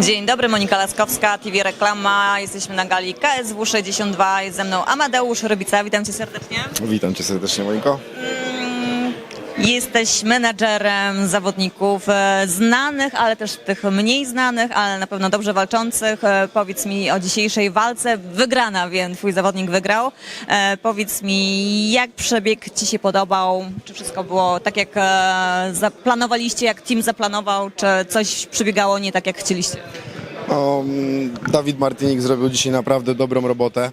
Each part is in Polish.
Dzień dobry, Monika Laskowska, TV Reklama. Jesteśmy na gali KSW 62. Jest ze mną Amadeusz Rybica. Witam cię serdecznie. Witam cię serdecznie, Moniko. Jesteś menadżerem zawodników e, znanych, ale też tych mniej znanych, ale na pewno dobrze walczących. E, Powiedz mi o dzisiejszej walce. Wygrana, wiem, twój zawodnik wygrał. E, Powiedz mi, jak przebieg ci się podobał? Czy wszystko było tak, jak zaplanowaliście, jak team zaplanował? Czy coś przebiegało nie tak, jak chcieliście? No, Dawid Martinik zrobił dzisiaj naprawdę dobrą robotę.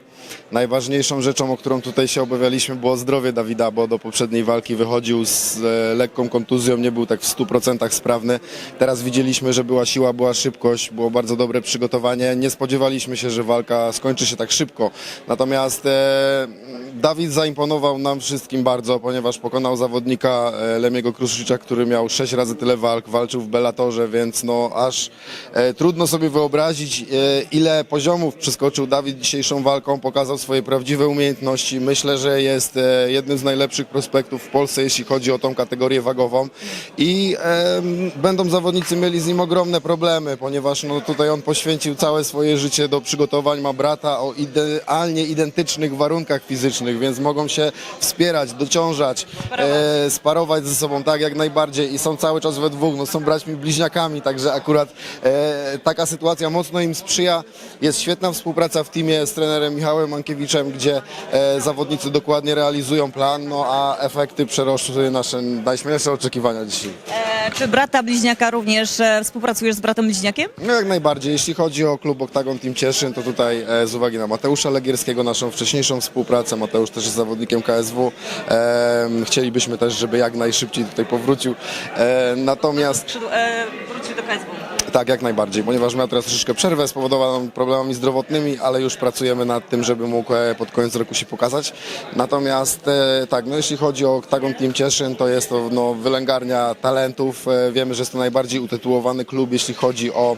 Najważniejszą rzeczą, o którą tutaj się obawialiśmy, było zdrowie Dawida, bo do poprzedniej walki wychodził z e, lekką kontuzją, nie był tak w 100% sprawny. Teraz widzieliśmy, że była siła, była szybkość, było bardzo dobre przygotowanie. Nie spodziewaliśmy się, że walka skończy się tak szybko. Natomiast e, Dawid zaimponował nam wszystkim bardzo, ponieważ pokonał zawodnika e, Lemiego Kruszycia, który miał sześć razy tyle walk, walczył w Bellatorze, więc no aż e, trudno sobie wyobrazić, e, ile poziomów przeskoczył Dawid dzisiejszą walką, pokazał swoje prawdziwe umiejętności. Myślę, że jest e, jednym z najlepszych prospektów w Polsce, jeśli chodzi o tą kategorię wagową i em, będą zawodnicy mieli z nim ogromne problemy, ponieważ no, tutaj on poświęcił całe swoje życie do przygotowań, ma brata o idealnie identycznych warunkach fizycznych, więc mogą się wspierać, dociążać, e, sparować ze sobą tak jak najbardziej i są cały czas we dwóch, no, są braćmi bliźniakami, także akurat e, taka sytuacja mocno im sprzyja. Jest świetna współpraca w teamie z trenerem Michałem Mankiewiczem, gdzie e, zawodnicy dokładnie realizują plan, no a efekty przerosły nasze najśmielsze oczekiwania dzisiaj. E, Czy brata bliźniaka również e, współpracujesz z bratem bliźniakiem? No jak najbardziej. Jeśli chodzi o klub Oktagon Team Cieszyn, to tutaj e, z uwagi na Mateusza Legierskiego, naszą wcześniejszą współpracę, Mateusz też jest zawodnikiem KSW, e, chcielibyśmy też, żeby jak najszybciej tutaj powrócił. E, natomiast Przyszedł, e, wrócił do KSW. Tak, jak najbardziej, ponieważ miał teraz troszeczkę przerwę spowodowaną problemami zdrowotnymi, ale już pracujemy nad tym, żeby mógł e, pod koniec roku się pokazać. Natomiast e, tak, no jeśli chodzi o Oktagon Team Cieszyn, to jest to no, wylęgarnia talentów. E, Wiemy, że jest to najbardziej utytułowany klub, jeśli chodzi o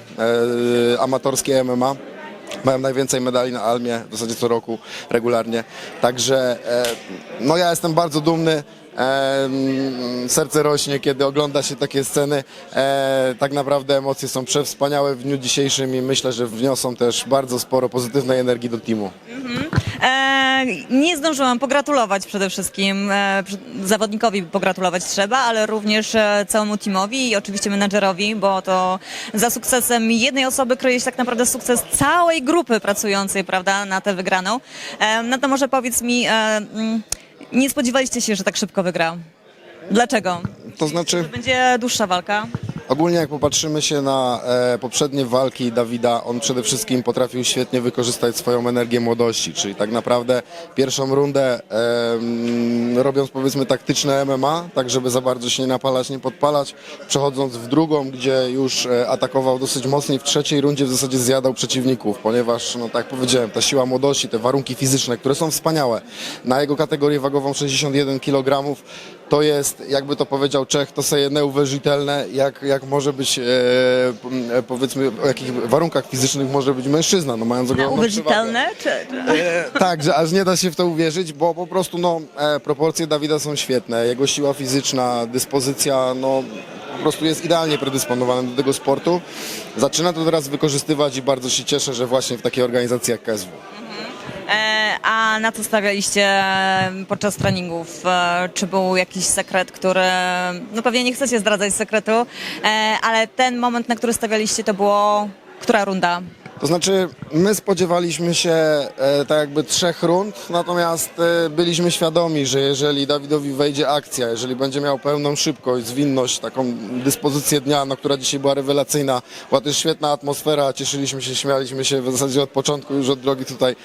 e, amatorskie MMA. Mają najwięcej medali na Almie, w zasadzie co roku, regularnie. Także e, no ja jestem bardzo dumny. Serce rośnie, kiedy ogląda się takie sceny. E, tak naprawdę emocje są przewspaniałe w dniu dzisiejszym i myślę, że wniosą też bardzo sporo pozytywnej energii do teamu. E, nie zdążyłam pogratulować przede wszystkim. E, zawodnikowi pogratulować trzeba, ale również e, całemu teamowi i oczywiście menadżerowi, bo to za sukcesem jednej osoby kryje się tak naprawdę sukces całej grupy pracującej, prawda, na tę wygraną. E, no to może powiedz mi, e, mm, nie spodziewaliście się, że tak szybko wygra? Dlaczego? To znaczy... Będzie dłuższa walka. Ogólnie jak popatrzymy się na e, poprzednie walki Dawida, on przede wszystkim potrafił świetnie wykorzystać swoją energię młodości, czyli tak naprawdę pierwszą rundę e, robiąc powiedzmy taktyczne MMA, tak żeby za bardzo się nie napalać, nie podpalać, przechodząc w drugą, gdzie już e, atakował dosyć mocno i w trzeciej rundzie w zasadzie zjadał przeciwników, ponieważ no tak jak powiedziałem, ta siła młodości, te warunki fizyczne, które są wspaniałe, na jego kategorię wagową 61 kg to jest, jakby to powiedział Czech, to sobie neuwerzytelne, jak, jak może być, e, e, powiedzmy, o jakich warunkach fizycznych może być mężczyzna, no mając ogromną uwierzytelne? Czy, czy... E, tak, że aż nie da się w to uwierzyć, bo po prostu no, e, proporcje Dawida są świetne. Jego siła fizyczna, dyspozycja, no po prostu jest idealnie predysponowany do tego sportu. Zaczyna to teraz wykorzystywać i bardzo się cieszę, że właśnie w takiej organizacji jak KSW. E, A na co stawialiście podczas treningów? E, Czy był jakiś sekret, który. No pewnie nie chcecie zdradzać sekretu, e, ale ten moment, na który stawialiście, to było. Która runda? To znaczy, my spodziewaliśmy się e, tak jakby trzech rund, natomiast e, byliśmy świadomi, że jeżeli Dawidowi wejdzie akcja, jeżeli będzie miał pełną szybkość, zwinność, taką dyspozycję dnia, no, która dzisiaj była rewelacyjna, była też świetna atmosfera, cieszyliśmy się, śmialiśmy się w zasadzie od początku, już od drogi tutaj,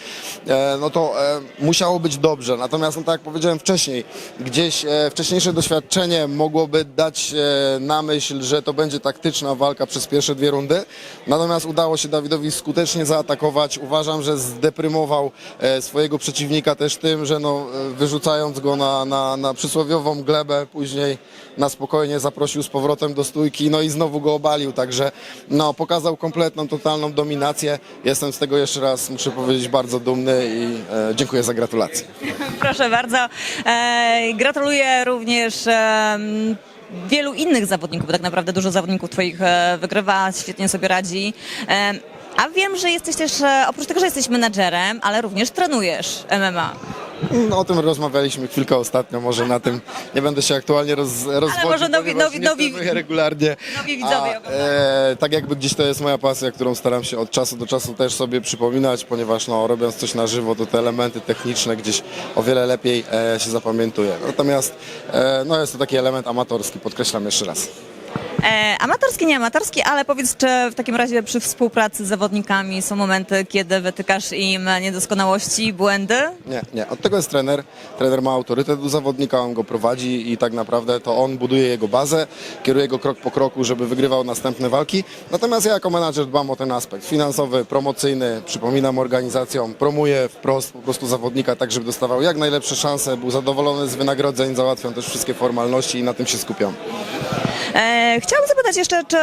e, no to e, musiało być dobrze. Natomiast, no, tak jak powiedziałem wcześniej, gdzieś e, wcześniejsze doświadczenie mogłoby dać e, na myśl, że to będzie taktyczna walka przez pierwsze dwie rundy, natomiast udało się Dawidowi skutecznie zaatakować. Uważam, że zdeprymował e, swojego przeciwnika też tym, że no, e, wyrzucając go na, na, na przysłowiową glebę, później na spokojnie zaprosił z powrotem do stójki, no i znowu go obalił, także no, pokazał kompletną, totalną dominację. Jestem z tego jeszcze raz, muszę powiedzieć, bardzo dumny i e, dziękuję za gratulacje. Proszę bardzo. E, Gratuluję również. em, wielu innych zawodników, bo tak naprawdę dużo zawodników twoich e, wygrywa, świetnie sobie radzi. E, A wiem, że jesteś też, e, oprócz tego, że jesteś menadżerem, ale również trenujesz MMA. No, o tym rozmawialiśmy chwilkę ostatnio, może na tym nie będę się aktualnie roz, rozwodził, może nowi- nowi- nie nowi- regularnie. nowi widzowie A, e, tak jakby gdzieś to jest moja pasja, którą staram się od czasu do czasu też sobie przypominać, ponieważ no, robiąc coś na żywo, to te elementy techniczne gdzieś o wiele lepiej e, się zapamiętuje. Natomiast e, no, jest to taki element amatorski, podkreślam jeszcze raz. E, amatorski, nie amatorski, ale powiedz, czy w takim razie przy współpracy z zawodnikami są momenty, kiedy wytykasz im niedoskonałości, błędy? Nie, nie. Od tego jest trener. Trener ma autorytet u zawodnika, on go prowadzi i tak naprawdę to on buduje jego bazę, kieruje go krok po kroku, żeby wygrywał następne walki. Natomiast ja jako menadżer dbam o ten aspekt finansowy, promocyjny, przypominam organizacjom, promuję wprost po prostu zawodnika tak, żeby dostawał jak najlepsze szanse, był zadowolony z wynagrodzeń, załatwiam też wszystkie formalności i na tym się skupiam. E, chciałabym zapytać jeszcze, czy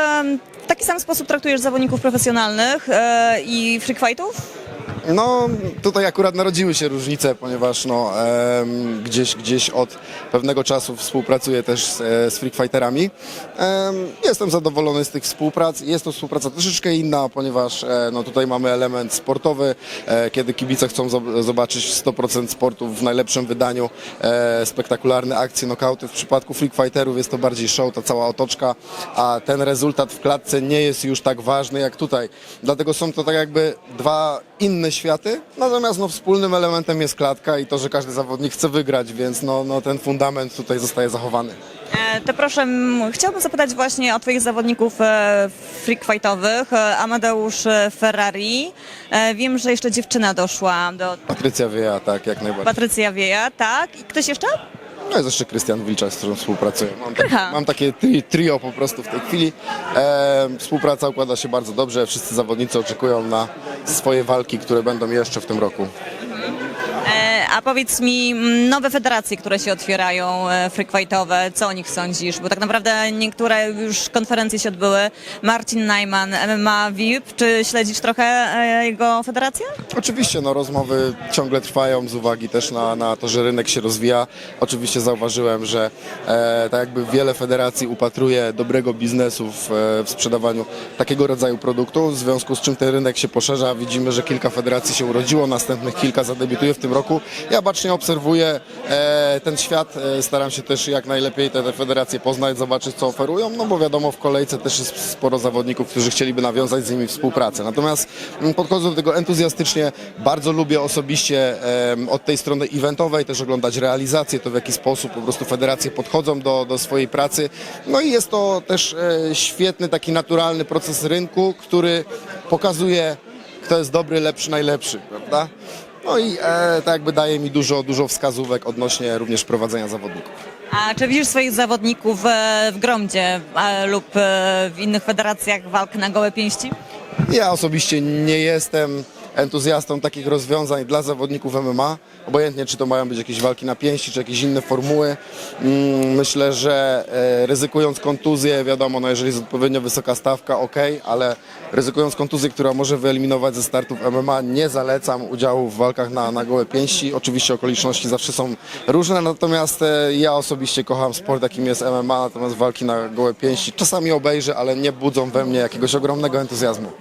w taki sam sposób traktujesz zawodników profesjonalnych e, i freak fightów? No, tutaj akurat narodziły się różnice, ponieważ no, em, gdzieś, gdzieś od pewnego czasu współpracuję też z, e, z Freak Fighterami. Em, jestem zadowolony z tych współprac. Jest to współpraca troszeczkę inna, ponieważ e, no, tutaj mamy element sportowy, e, kiedy kibice chcą zob- zobaczyć 100% sportu w najlepszym wydaniu, e, spektakularne akcje, nokauty. W przypadku Freak Fighterów jest to bardziej show, ta cała otoczka, a ten rezultat w klatce nie jest już tak ważny jak tutaj. Dlatego są to tak jakby dwa inne światy, natomiast no, wspólnym elementem jest klatka i to, że każdy zawodnik chce wygrać, więc no, no, ten fundament tutaj zostaje zachowany. E, to proszę, m, chciałabym zapytać właśnie o twoich zawodników e, freak fightowych. E, Amadeusz e, Ferrari. E, wiem, że jeszcze dziewczyna doszła do Patrycja Wieja, tak, jak najbardziej. Patrycja Wieja, tak? I ktoś jeszcze? No jest jeszcze Krystian Wilczak, z którym współpracuję. Mam, tak, Krycha. mam takie tri, trio po prostu w tej chwili. E, współpraca układa się bardzo dobrze, wszyscy zawodnicy oczekują na swoje walki, które będą jeszcze w tym roku. A powiedz mi, nowe federacje, które się otwierają, e, freak fightowe, co o nich sądzisz? Bo tak naprawdę niektóre już konferencje się odbyły. Marcin Najman, MMA VIP, czy śledzisz trochę e, jego federację? Oczywiście no, rozmowy ciągle trwają z uwagi też na, na to, że rynek się rozwija. Oczywiście zauważyłem, że e, tak jakby wiele federacji upatruje dobrego biznesu w, e, w sprzedawaniu takiego rodzaju produktu, w związku z czym ten rynek się poszerza. Widzimy, że kilka federacji się urodziło, następnych kilka zadebiutuje w tym roku. Ja bacznie obserwuję e, ten świat, e, staram się też jak najlepiej te, te federacje poznać, zobaczyć co oferują, no bo wiadomo w kolejce też jest sporo zawodników, którzy chcieliby nawiązać z nimi współpracę. Natomiast mm, podchodzę do tego entuzjastycznie, bardzo lubię osobiście od tej strony eventowej też oglądać realizację, to w jaki sposób po prostu federacje podchodzą do, do swojej pracy. No i jest to też e, świetny, taki naturalny proces rynku, który pokazuje kto jest dobry, lepszy, najlepszy, prawda? No i e, tak jakby daje mi dużo, dużo wskazówek odnośnie również prowadzenia zawodników. A czy widzisz swoich zawodników e, w Gromdzie e, lub e, w innych federacjach walk na gołe pięści? Ja osobiście nie jestem entuzjastą takich rozwiązań dla zawodników MMA. Obojętnie, czy to mają być jakieś walki na pięści, czy jakieś inne formuły. Mm, Myślę, że e, ryzykując kontuzję, wiadomo, no jeżeli jest odpowiednio wysoka stawka, ok, ale ryzykując kontuzję, która może wyeliminować ze startów MMA, nie zalecam udziału w walkach na, na gołe pięści. Oczywiście okoliczności zawsze są różne, natomiast e, ja osobiście kocham sport, jakim jest MMA, natomiast walki na gołe pięści czasami obejrzę, ale nie budzą we mnie jakiegoś ogromnego entuzjazmu.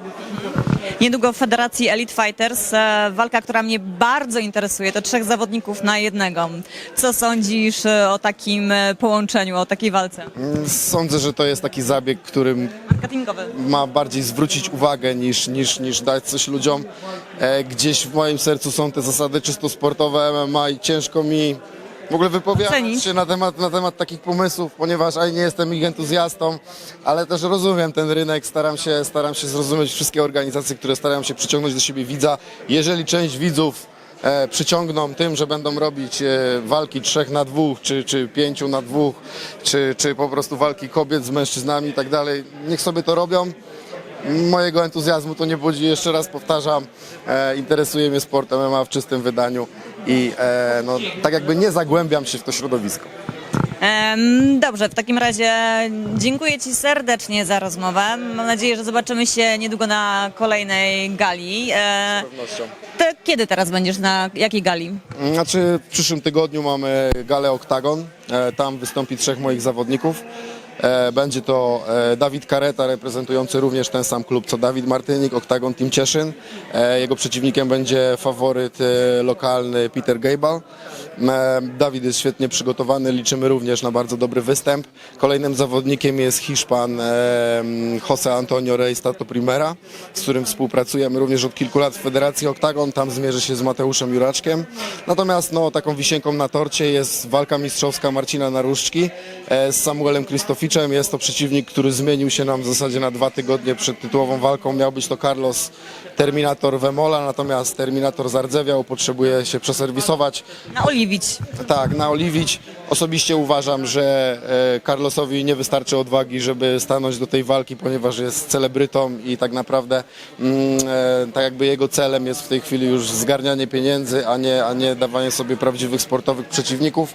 Niedługo w Federacji Elite Fighters e, walka, która mnie bardzo interesuje, to trzech zawodników na jednego. Co sądzisz e, o takim e, połączeniu, o takiej walce? Sądzę, że to jest taki zabieg, którym ma bardziej zwrócić uwagę niż, niż, niż dać coś ludziom. Gdzieś w moim sercu są te zasady czysto sportowe MMA i ciężko mi w ogóle wypowiadać Cenić. się na temat, na temat takich pomysłów, ponieważ ani nie jestem ich entuzjastą, ale też rozumiem ten rynek, staram się, staram się zrozumieć wszystkie organizacje, które starają się przyciągnąć do siebie widza. Jeżeli część widzów e, przyciągną tym, że będą robić e, walki trzech na dwóch, czy, czy pięciu na dwóch, czy, czy po prostu walki kobiet z mężczyznami i tak dalej, niech sobie to robią. Mojego entuzjazmu to nie budzi, jeszcze raz powtarzam, e, interesuje mnie sport MMA w czystym wydaniu i e, no, tak jakby nie zagłębiam się w to środowisko. Em, Dobrze, w takim razie dziękuję Ci serdecznie za rozmowę. Mam nadzieję, że zobaczymy się niedługo na kolejnej gali. E, pewnością. te, kiedy teraz będziesz na jakiej gali? Znaczy w przyszłym tygodniu mamy galę Oktagon, e, tam wystąpi trzech moich zawodników. E, Będzie to e, Dawid Kareta, reprezentujący również ten sam klub co Dawid Martynik, Octagon Team Cieszyn. E, Jego przeciwnikiem będzie faworyt lokalny Peter Gable. Dawid jest świetnie przygotowany, liczymy również na bardzo dobry występ. Kolejnym zawodnikiem jest Hiszpan Jose Antonio Reyes Tato Primera, z którym współpracujemy również od kilku lat w Federacji Octagon. Tam zmierzy się z Mateuszem Juraczkiem. Natomiast no, taką wisienką na torcie jest walka mistrzowska Marcina Naruszczki z Samuelem Krzystoficzem. Jest to przeciwnik, który zmienił się nam w zasadzie na dwa tygodnie przed tytułową walką. Miał być to Carlos Terminator Wemola, natomiast Terminator zardzewiał, potrzebuje się przeserwisować. Naoliwić. Tak, naoliwić. Osobiście uważam, że e, Carlosowi nie wystarczy odwagi, żeby stanąć do tej walki, ponieważ jest celebrytą i tak naprawdę mm, e, tak jakby jego celem jest w tej chwili już zgarnianie pieniędzy, a nie, a nie dawanie sobie prawdziwych sportowych przeciwników.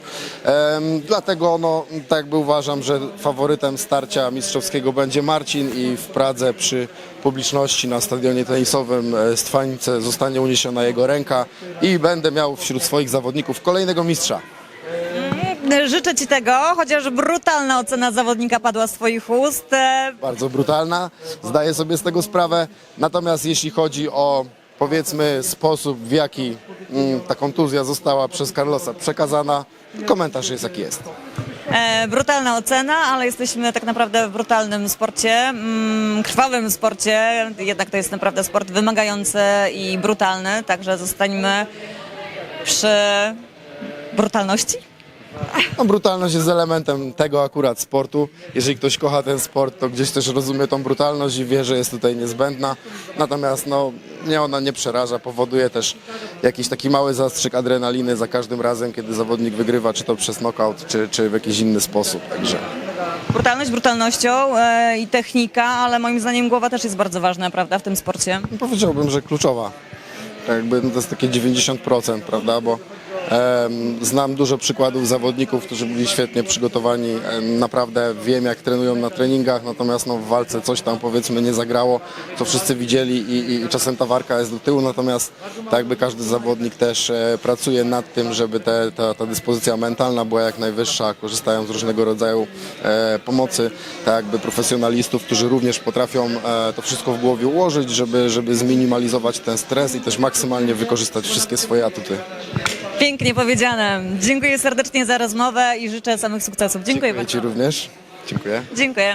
Dlatego no, tak jakby uważam, że faworytem starcia mistrzowskiego będzie Marcin i w Pradze przy publiczności na stadionie tenisowym e, Stwanice zostanie uniesiona jego ręka i będę miał wśród swoich zawodników kolejnego mistrza. Życzę Ci tego, chociaż brutalna ocena zawodnika padła z Twoich ust. E, bardzo brutalna, zdaję sobie z tego sprawę. Natomiast jeśli chodzi o powiedzmy sposób, w jaki mm, ta kontuzja została przez Carlosa przekazana, komentarz jest jaki jest. E, brutalna ocena, ale jesteśmy tak naprawdę w brutalnym sporcie, mm, krwawym sporcie. Jednak to jest naprawdę sport wymagający i brutalny, także zostańmy przy brutalności. No, brutalność jest elementem tego akurat sportu. Jeżeli ktoś kocha ten sport, to gdzieś też rozumie tą brutalność i wie, że jest tutaj niezbędna. Natomiast no, mnie ona nie przeraża, powoduje też jakiś taki mały zastrzyk adrenaliny za każdym razem, kiedy zawodnik wygrywa, czy to przez knockout, czy, czy w jakiś inny sposób. Także Brutalność brutalnością e, i technika, ale moim zdaniem głowa też jest bardzo ważna, prawda, w tym sporcie. No, Powiedziałbym, że kluczowa. Tak jakby no to jest takie 90%, prawda? Bo znam dużo przykładów zawodników, którzy byli świetnie przygotowani. Naprawdę wiem, jak trenują na treningach, natomiast no, w walce coś tam powiedzmy nie zagrało, co wszyscy widzieli i, i, i czasem ta warka jest do tyłu. Natomiast tak jakby każdy zawodnik też e, pracuje nad tym, żeby te, ta, ta dyspozycja mentalna była jak najwyższa, korzystają z różnego rodzaju e, pomocy, tak jakby profesjonalistów, którzy również potrafią e, to wszystko w głowie ułożyć, żeby, żeby zminimalizować ten stres i też maksymalnie wykorzystać wszystkie swoje atuty. Pięknie powiedziane. Dziękuję serdecznie za rozmowę i życzę samych sukcesów. Dziękuję Dziękuję bardzo. Ci również. Dziękuję. Dziękuję.